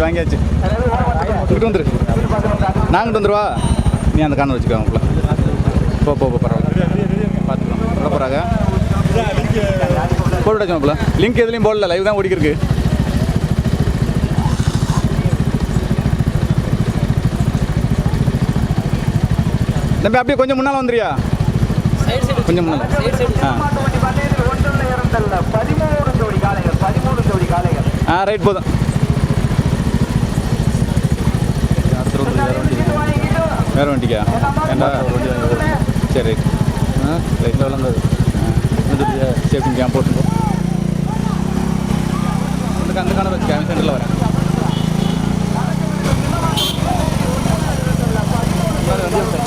வாங்கியாச்சு வாங்கியாச்சு. இங்கிட்டு வந்துரு. நாங்கிட்டு வந்துருவா. நீ அந்த காண வச்சுக்கோ அவங்கள போ போ பரவாயில்ல. பார்த்துக்கலாம். போட போகிறாங்க போட்டுட்டாச்சு லிங்க் எதுலேயும் போடல லைவ் தான் ஓடிக்கிருக்கு. தம்பி அப்படியே கொஞ்சம் முன்னால் வந்துறியா கொஞ்சம் முன்னால். ஆ. பதிமூணு ஜோடி ஜோடி காலைகள் ஆ ரைட் போதும். വേറെ വണ്ടിക്കാ? എന്താ ശരി. ലൈറ്റിൽ വെള്ളം ഷേപ്പിംഗ് ക്യാമ്പ് പോട്ടുണ്ടോ കണ്ട് കാണാൻ ക്യാമ്പ് സെന്ററിൽ വരാം. വണ്ടി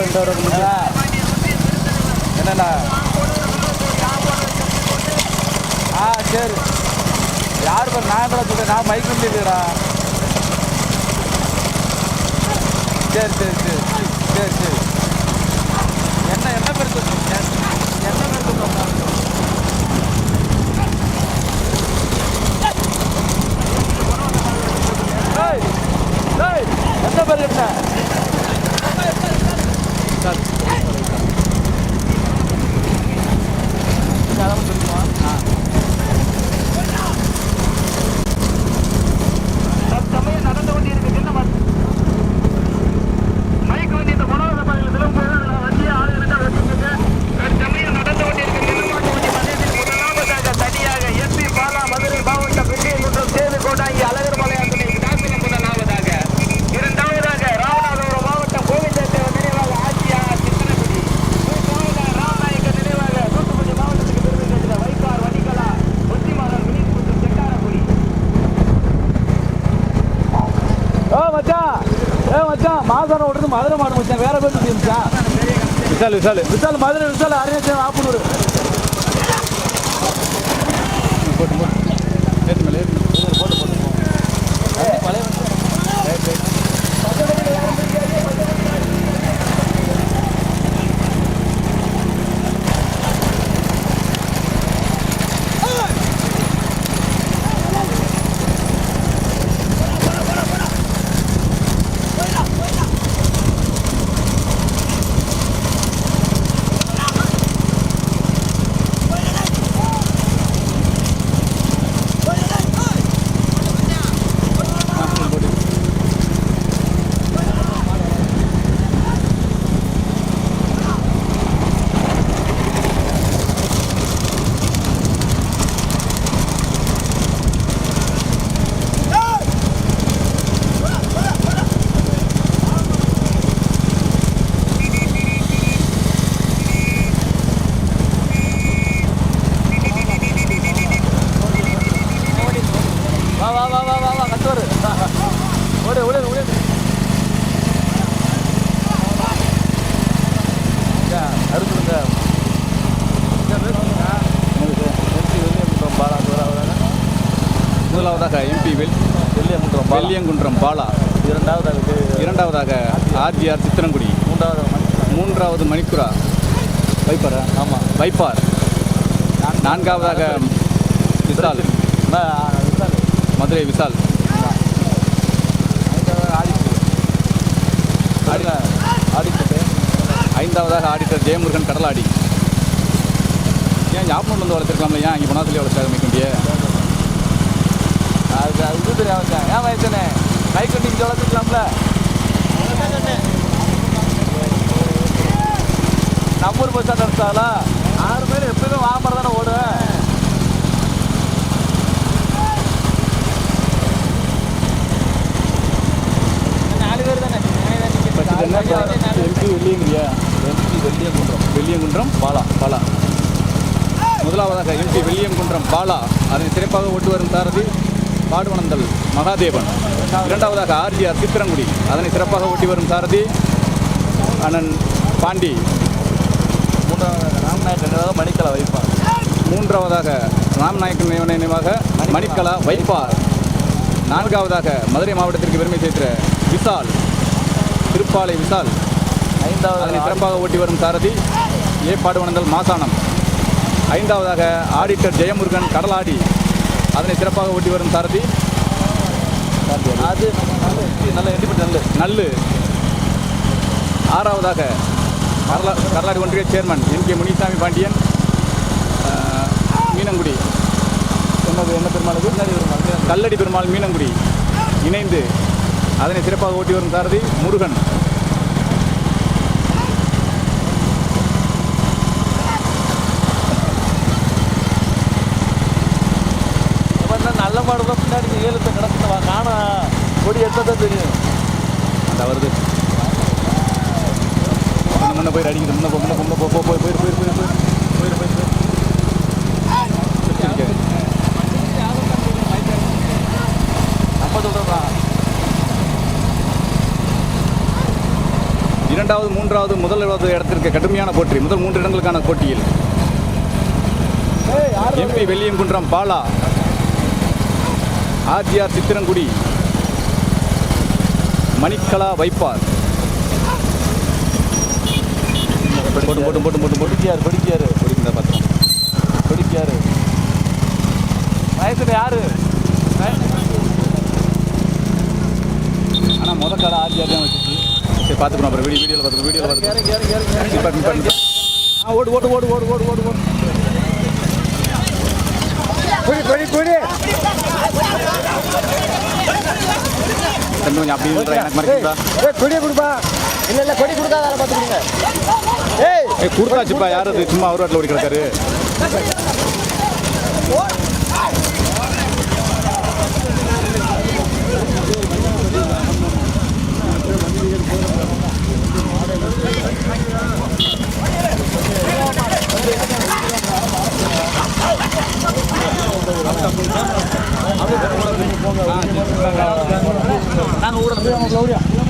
போயிட்டு வர ஆ சரி. யார் பேர் நான் தான் சொல்கிறேன் நான் மைக் வந்துடுறா சரி சரி சரி. சரி சரி. மதுரை மாடு வச்சேன் வேற பேர் இருந்துச்சா? விசால் விசால். விசால் மதுரை விசால் அரியணை ஆப்பனூர். போட்டு. முதலாவதாக எம்பி வெள் வெள்ளியங்குன்றம். வெள்ளியங்குன்றம் பாலா. இரண்டாவது அதுக்கு இரண்டாவதாக ஆர்ஜிஆர் சித்திரங்குடி மூன்றாவது மூன்றாவது மணிக்குரா வைப்பாரா? ஆமாம் வைப்பார். நான்காவதாக விசால். மதுரை விசால். ஐந்தாவதாக ஆடிட்டர் ஜெயமுருகன் கடலாடி. ஏன் யாப்பனூர்ல வந்து வளர்த்துருக்கலாம்ல? ஏன் இங்கே பொனாசிலே வளர்த்தாங்க மிக்கண்டிய அது அது இது தெரியாம ஏன் வயசுனே கை கட்டி இங்கே வளர்த்துக்கலாம்ல? நம்மூர் பஸ் ஸ்டாண்ட் எடுத்தாலா? ஆறு பேர் எப்பயுமே வாமரம் தானே ஓடுவேன். நாலு பேர் தானே? எம்பி வெள்ளியங்கிரியா எம்பி வெள்ளியங்குன்றம். வெள்ளியங்குன்றம் பாலா. பாலா. முதலாவதாக எம்பி வெள்ளியங்குன்றம் பாலா. அதனை சிறப்பாக ஓட்டு வரும் சாரதி. பாடுவனந்தல் மகாதேவன். இரண்டாவதாக ஆர்ஜிஆர் சித்திரங்குடி. அதனை சிறப்பாக ஓட்டி வரும் சாரதி அண்ணன் பாண்டி. மூன்றாவது ராம்நாயக் ரெண்டாவது மணிக்கலை வைப்பான் மூன்றாவதாக ராம்நாயக்கன் நினைவு நினைவாக மணிக்கலா. வைப்பார். நான்காவதாக மதுரை மாவட்டத்திற்கு பெருமை சேர்க்கிற விசால் திருப்பாலை விசால். ஐந்தாவது அதனை சிறப்பாக ஓட்டி வரும் சாரதி ஏ பாடுவனந்தல் மாசானம் ஐந்தாவதாக ஆடிட்டர் ஜெயமுருகன் கடலாடி. அதனை சிறப்பாக ஓட்டி வரும் சாரதி. அது நல்ல நல்ல இண்டிபெண்ட் நல்ல நல்லு. ஆறாவதாக கரலா கரலாடி ஒன்றிய chairman M K Munisamy Pandian. Meenangudi. என்னது என்ன பெருமாள்? கல்லடி பெருமாள் மீனங்குடி இணைந்து அதனை சிறப்பாக ஓட்டி வரும் சாரதி. முருகன் பார்த்தா நல்ல மாடு தான் பின்னாடி ஏழுத்த கிடக்குவா காணா. கொடி எடுத்ததான் தெரியும். அந்த வருது. முன்ன போய் அடிக்குது. முன்ன போ முன்ன போ, முன்ன போ போய் போயிரு போயிரு போயிரு போயிரு. போயிரு நம்ம சொல்கிறோம்டா இரண்டாவது மூன்றாவது முதலாவது இடத்திற்கு கடுமையான போட்டி. முதல் மூன்று இடங்களுக்கான போட்டியில். எம்பி வெள்ளியங்குன்றம் பாலா. ஆர்ஜிஆர் சித்திரங்குடி மணிக்கலா வைப்பார். போட்டு போட்டு போட்டு போட்டு பிடிக்காரு பிடிக்காரு பிடிக்கிறத பார்த்தோம் பிடிக்காரு வயசுல யாரு? ஆனால் முத கால ஆர்ஜிஆர் தான் வச்சுச்சு. சரி பார்த்துக்கணும் அப்புறம். வீடியோ வீடியோவில் பார்த்துக்கணும் வீடியோவில் பார்த்துக்கணும் ஓடு ஓடு ஓடு ஓடு ஓடு ஓடு ஓடு. குடி குடி குடி. கொஞ்சம் அப்படி எனக்கு மறைக்கிறதா ஏய் கொடியை கொடுப்பா. இல்ல இல்ல கொடி கொடுக்காத வேலை பார்த்துக்கிடுங்க. ஏய். ஏய் கொடுத்தாச்சுப்பா யார் அது? சும்மா அவர் வாட்டில் ஓடி கிடக்காரு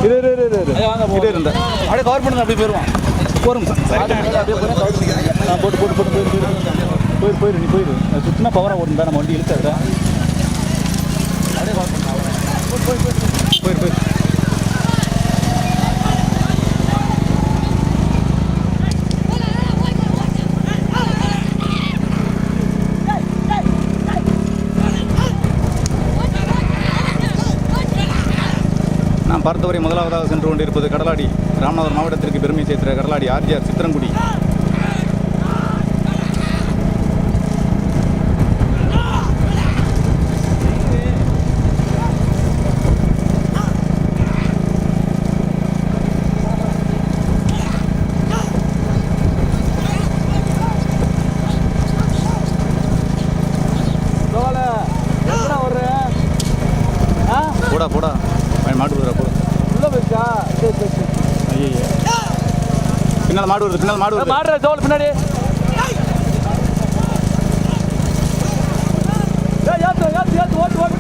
இரு இரு இரு இரு இரு இருந்த அப்படியே கவர் பண்ணுங்க அப்படியே போயிடுவான் போரும் போட்டு போட்டு போட்டு போயிரு போயிரு போயிரு நீ போயிரு அது சுத்தினா பவராக ஓடும் நம்ம வண்டி இழுக்காதுடா போயிரு போயிரு. இதுவரை முதலாவதாக சென்று கொண்டிருப்பது கடலாடி. ராமநாதபுரம் மாவட்டத்திற்கு பெருமை சேர்த்த கடலாடி ஆர்ஜிஆர் சித்திரங்குடி தோலை எத்தனை வர்ற ஆ போடா போடா அவன் மாடு வருதா போடு உள்ள போயிருக்கா சரி சரி சரி ஐயே பின்னால் மாடு வருது பின்னால் மாடு வருது. மாடுற தோல் பின்னாடி. ஏய், ஏத்து ஏத்து ஏத்து ஓட்டு ஓட்டு.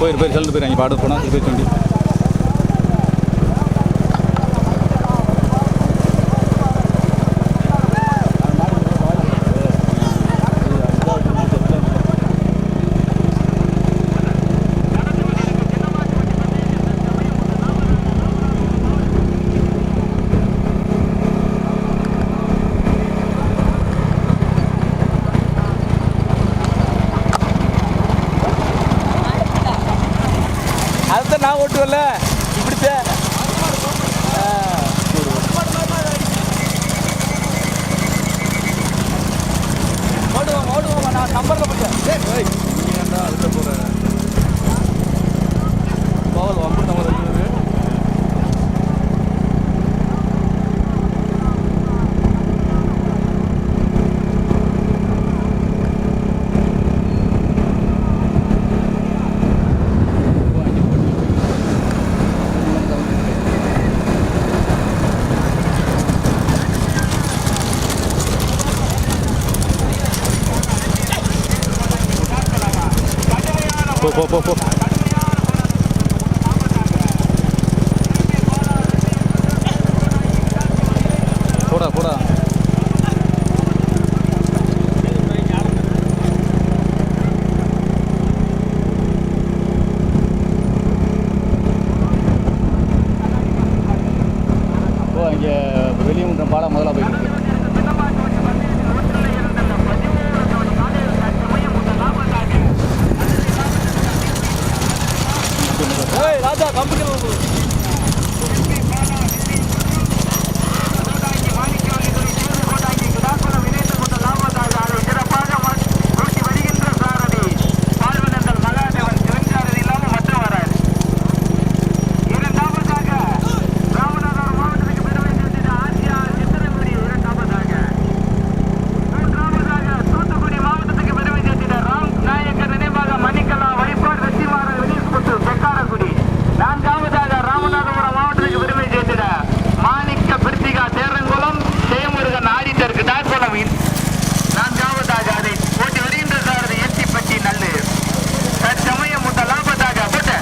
போயிரு போயிரு சொல்லிட்டு போயிரு அங்கே பாடு போனால் திருப்பி சொல்லி நான் ஓட்டுவேன்ல. போடா போடா ஓ இங்கே வெளியமுன்றம் பாலம் முதல்ல போயிட்டு இருக்கு ஏய் ராஜா கம்பெனி தூத்துக்குடி மாவட்டத்துக்கு பெருமை சேர்த்திட ராம் நாயக்கர் நினைவாக மணிக்கலா வைப்பாடு வெற்றிமாறன் வினீஸ்முத்து செக்காரக்குடி நான்காவதாக ராமநாதபுரம் மாவட்டத்துக்கு பெருமை சேர்த்திட மாணிக்க பிரித்திகா தேரங்குளம் ஜெயமுருகன் ஆடிட்டருக்கு டாக்வலம் நான்காவதாக அதை ஓட்டி வருகின்ற சாரதி எட்டிப்பட்டி நல்லு தற்சமயம் முதலாவதாக போட்ட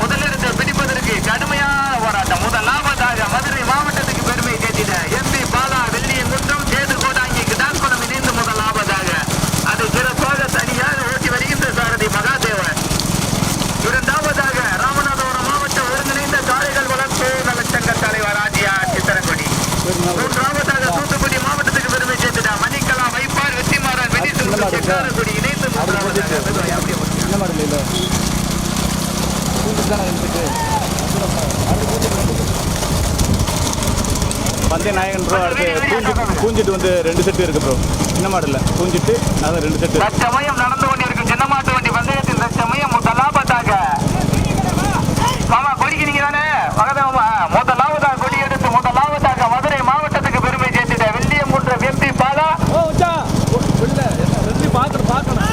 முதலிடத்தை பிடிப்பதற்கு கடுமையான போராட்டம் முதலாவதாக மதுரை மாவட்டத்துக்கு பெருமை சேர்த்திட எம்பி பாலா வெள்ளியங்குன்றம் சேது கோடாங்கி கிடாக்குளம் இணைந்து முதலாவதாக அது சிறப்பாக தனியாக ஓட்டி வருகின்ற சாரதி மகாதேவன் இரண்டாவதாக ராமநாதபுரம் மாவட்ட ஒருங்கிணைந்த காளைகள் வளர்ப்பு நலச்சங்க தலைவர் ஆஜியா சித்தரங்குடி மூன்றாவதாக தூத்துக்குடி மாவட்டத்துக்கு பெருமை சேர்த்திட மணிக்கலா வைப்பார் வெற்றிமாறன் வெடிசு சித்தாரக்குடி இணைந்து முதலாவதாக அப்படியே ஒரு என்ன மாடல் இல்லை பூந்துட்டு தானே இருந்துட்டு நாயகன் ப்ரோ அடுத்து பூஞ்சி பூஞ்சிட்டு வந்து ரெண்டு செட்டு இருக்கு ப்ரோ சின்ன மாடலில் பூஞ்சிட்டு அதான் ரெண்டு செட்டு. தற்சமயம் நடந்து கொண்டிருக்கும் சின்னமாட்டு வண்டி பந்தயத்தில் தற்சமயம் முதலாவதாக மாமா கொடிக்கிறீங்க தானே மகதேவமா முதலாவதாக கொடி எடுத்து முதலாவதாக மதுரை மாவட்டத்துக்கு பெருமை சேர்த்திட வெள்ளியங்குன்ற எம்பி பாலா. பார்க்கணும் பார்க்கணும்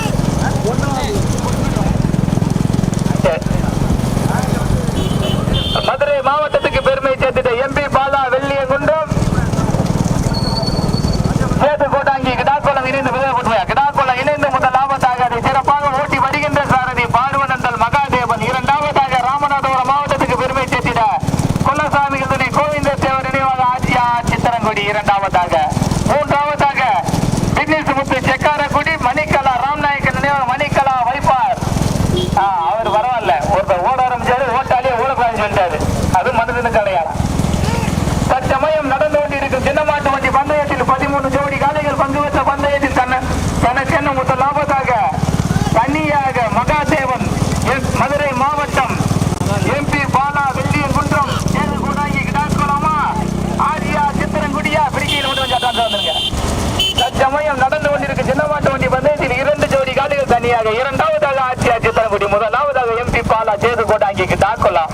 மதுரை மாவட்டத்துக்கு பெருமை சேர்த்திட எம்பி பாலா வெள்ளியங்குன்றம் சேது கோட்டாங்கி கிடாக்குளம் இணைந்து விதப்பட்டுமையா கிடாக்குளம் இணைந்து முதலாவதாக அதை சிறப்பாக ஓட்டி வருகின்ற சாரதி பார்வனந்தல் மகாதேவன் இரண்டாவதாக ராமநாதபுரம் மாவட்டத்துக்கு பெருமை சேர்த்திட கொல்லசாமிகள் துணை கோவிந்த தேவர் நினைவாக ஆட்சியா சித்தரங்குடி இரண்டாவதாக மூன்றாவதாக பின்னேசு முத்து செக்காரக்குடி மணிக்கலா ராம்நாயக்கன் நினைவாக மணிக்கலா வைப்பார். அவர் பரவாயில்ல ஒருத்தர் ஓட ஆரம்பிச்சாரு ஓட்டாலே ஓடக்கூடாதுன்னு சொல்லிட்டாரு. அது மனிதனுக்கு அடையாளம் தற்சமயம் நடந்து கொண்டிருக்கும் சின்னமாட்டு வண்டி பந்தயத்தில் பதிமூணு ஜோடி காலைகள் பங்கு பெற்ற பந்தயத்தில் தன்ன தனக்கென்ன முத்தலாம் லாபத்தாக தனியாக மகாதேவன் எஸ் மதுரை மாவட்டம் எம்பி பாலா வெள்ளியன் குன்றம் ஏழு கூடாங்கி கிடாக்குளமா ஆரியா சித்திரங்குடியா பிடிக்கையில் மட்டும் கொஞ்சம் அட்வான்ஸ் வந்துருங்க தற்சமயம் நடந்து கொண்டிருக்கும் சின்னமாட்டு வண்டி பந்தயத்தில் இரண்டு ஜோடி காளைகள் தனியாக இரண்டாவதாக ஆட்சியா சித்திரங்குடி முதலாவதாக எம்பி பாலா சேது கோட்டாங்கிக்கு தாக்கலாம்.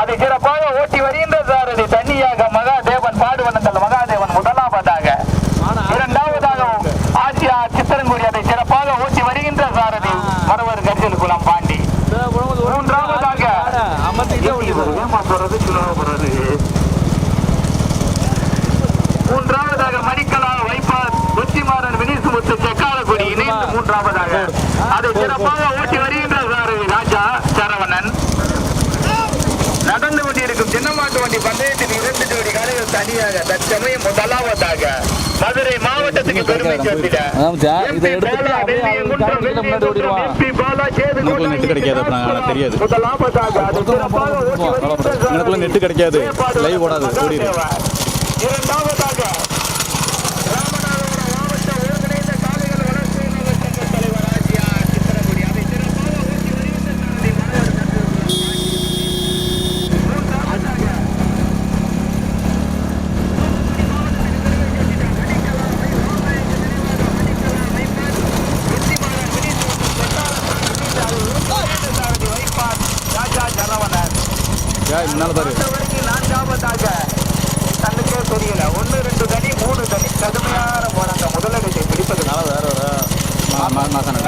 அதை சிறப்பாக ஓட்டி வருகின்ற சாரதி தண்ணியாக மகாதேவன் பாடுவனங்கள் மகாதேவன் முதலாவதாக. இரண்டாவதாக ஆசியா சித்தரங்குடி அதை சிறப்பாக ஓட்டி வருகின்ற சாரதி மரவர் கர்ஜன் குலம் பாண்டி. மூன்றாவதாக மூன்றாவதாக மணிக்கலா வைப்பார் புத்திமாறன் வினீசுமுத்து செக்காலக்குடி இணைந்து மூன்றாவதாக. அதை சிறப்பாக ஓட்டி வருகின்ற சாரதி ராஜா சரவணன். நடந்து கொண்டிருக்கும் சின்னமாட்டு வண்டி பந்தயத்தில் இரண்டு ஜோடி காலைகள் தனியாக தற்சமயம் முதலாவதாக மதுரை மாவட்டத்துக்கு பெருமை சேர்த்திட. நெட்டு கிடைக்காது தெரியாது. நெட்டு கிடைக்காது. லைவ் ஓடாது ஓடிடு இரண்டாவதாக பாத்தியா முன்னால பாரு. தன்னுக்கே தெரியல. ஒன்று ரெண்டு தனி மூணு தனி. கடுமையான போனாங்க முதலடிச்சை பிடிப்பதுனால வேற வேற சொன்னேன்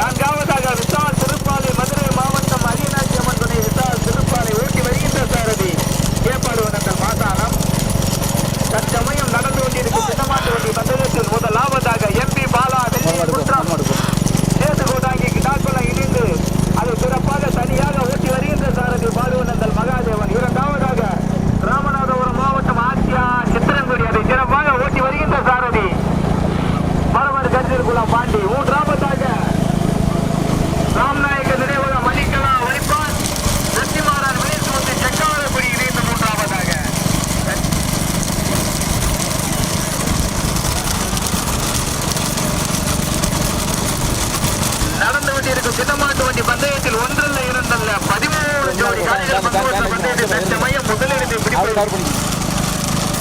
சின்னமாட்டுவண்டி பந்தயத்தில் ஒன்றல்ல இரண்டல்ல பதிமூணு ஜோடி காலையில் பங்குவற்ற பந்தயத்தில் தற்சமயம் முதலிடத்தை பிடிப்பது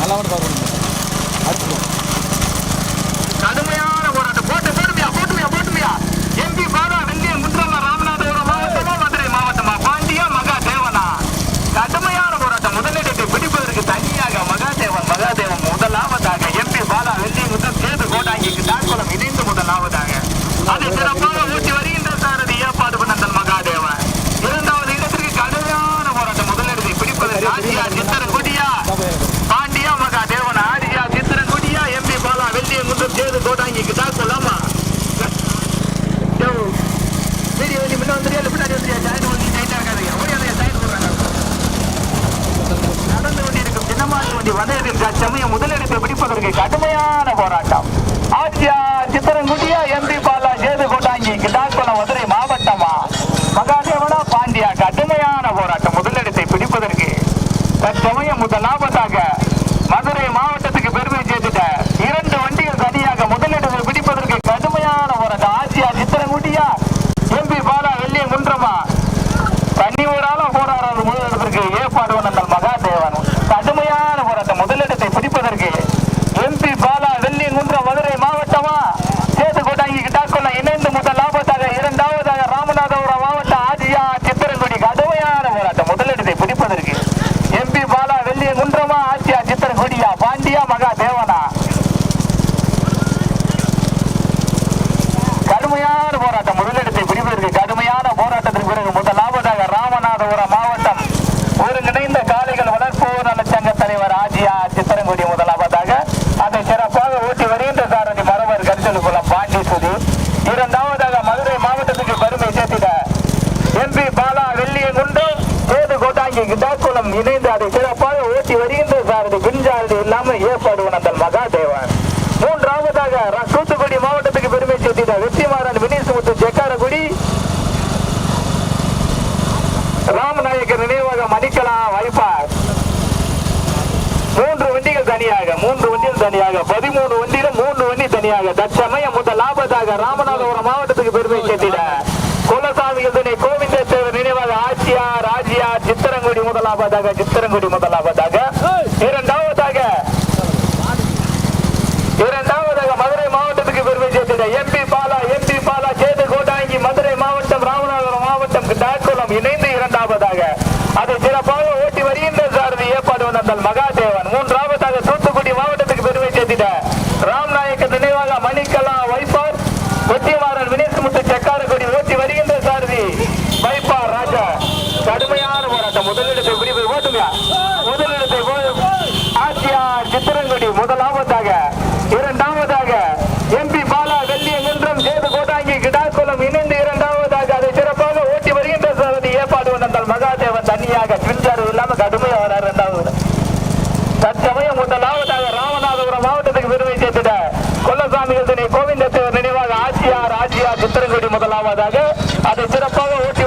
நல்லா மட்டும் அடுத்து காந்திமதி வந்ததில் தற்சமயம் முதலிடத்தை பிடிப்பதற்கு கடுமையான போராட்டம். ஆட்சியா சித்திரங்குடியா எம்பி பாலா சேது கோட்டாங்கி கிட்டாக்குளம் மதுரை மாவட்டமா? மகாதேவனா பாண்டியா கடுமையான போராட்டம் முதலிடத்தை பிடிப்பதற்கு தற்சமயம் முதலாவதாக கடுமையான போராட்டம். முதலிடத்தை பிரிவதற்கு கடுமையான போராட்டத்திற்கு பிறகு முதலாவதாக ராமநாதபுரம் மாவட்டம் ஒருங்கிணைந்த காளைகள் வளர்ப்பு நல சங்க தலைவர் ஆஜியா சித்திரங்குடி முதலாவதாக அதை சிறப்பாக ஊட்டி வருகின்ற சாரதி மரவர் கரிசலுக்குளம் பாண்டி சுதி இரண்டாவதாக மதுரை மாவட்டத்துக்கு பெருமை சேர்த்திட எம்பி பாலா வெள்ளியகுண்டு சேது கோட்டாங்கி கிட்டாக்குளம் இணைந்து அதை சிறப்பாக ஊட்டி வருகின்ற சாரதி பின்சாரதி இல்லாமல் ஏற்பாடு உணர்ந்தால் மகா தனியாக மூன்று வண்டியில் தனியாக பதிமூணு வண்டியில மூன்று வண்டி தனியாக. தற்சமயம் முதல் லாபத்தாக ராமநாதபுரம் மாவட்டத்துக்கு பெருமை சேர்த்திட. குலசாமி கோவிந்த நினைவாக ஆட்சியார் ராஜ்யா சித்திரங்குடி முதலாபதாக சித்திரங்குடி முதலாபதாக சிவன்குடி முதலாவதாக அதை சிறப்பாக ஓட்டி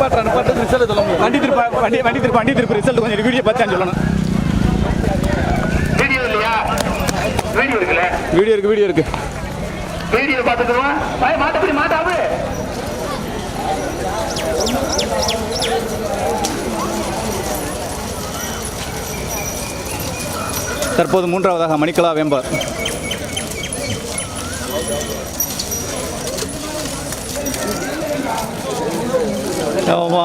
நிப்பாட்டுறா, நிப்பாட்டு, result சொல்ல. முடியாது. வண்டி திருப்ப வண்டி வண்டி திருப்ப வண்டி திருப்ப ரிசல்ட் கொஞ்சம் வீடியோ பார்த்தான்னு சொல்லணும். வீடியோ இல்லையா? வீடியோ இருக்குல்ல? வீடியோ இருக்கு வீடியோ இருக்கு. வீடியோ பார்த்துக்குவோம் மாட்டப்படி மாட்டாவு தற்போது மூன்றாவதாக மணிக்கலா வேம்பார். ஆமா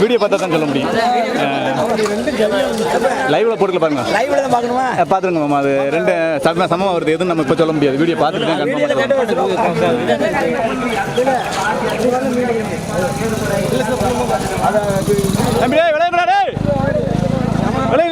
வீடியோ பார்த்தா தான் சொல்ல முடியும். லைவ்ல போட்டுக்கல பாருங்க. லைவ்ல தான் பார்க்கணுமா? பாத்துருங்க மாமா அது ரெண்டு சம சமமா வருது. எதுவும் நம்ம இப்போ சொல்ல முடியாது. வீடியோ பார்த்துட்டு தான் தம்பி டேய் விளையாடுடா டேய் விளைய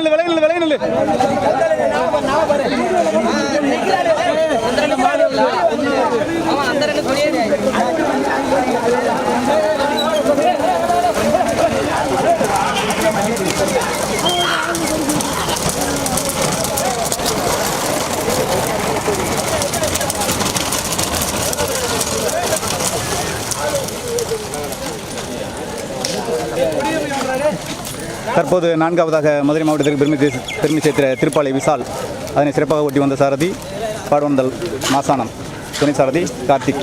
தற்போது நான்காவதாக மதுரை மாவட்டத்திற்கு பெருமை பெருமை சேர்த்த திருப்பாலை விசால் அதனை சிறப்பாக ஓட்டி வந்த சாரதி பாடுவந்தல் மாசானம் துணை சாரதி கார்த்திக்.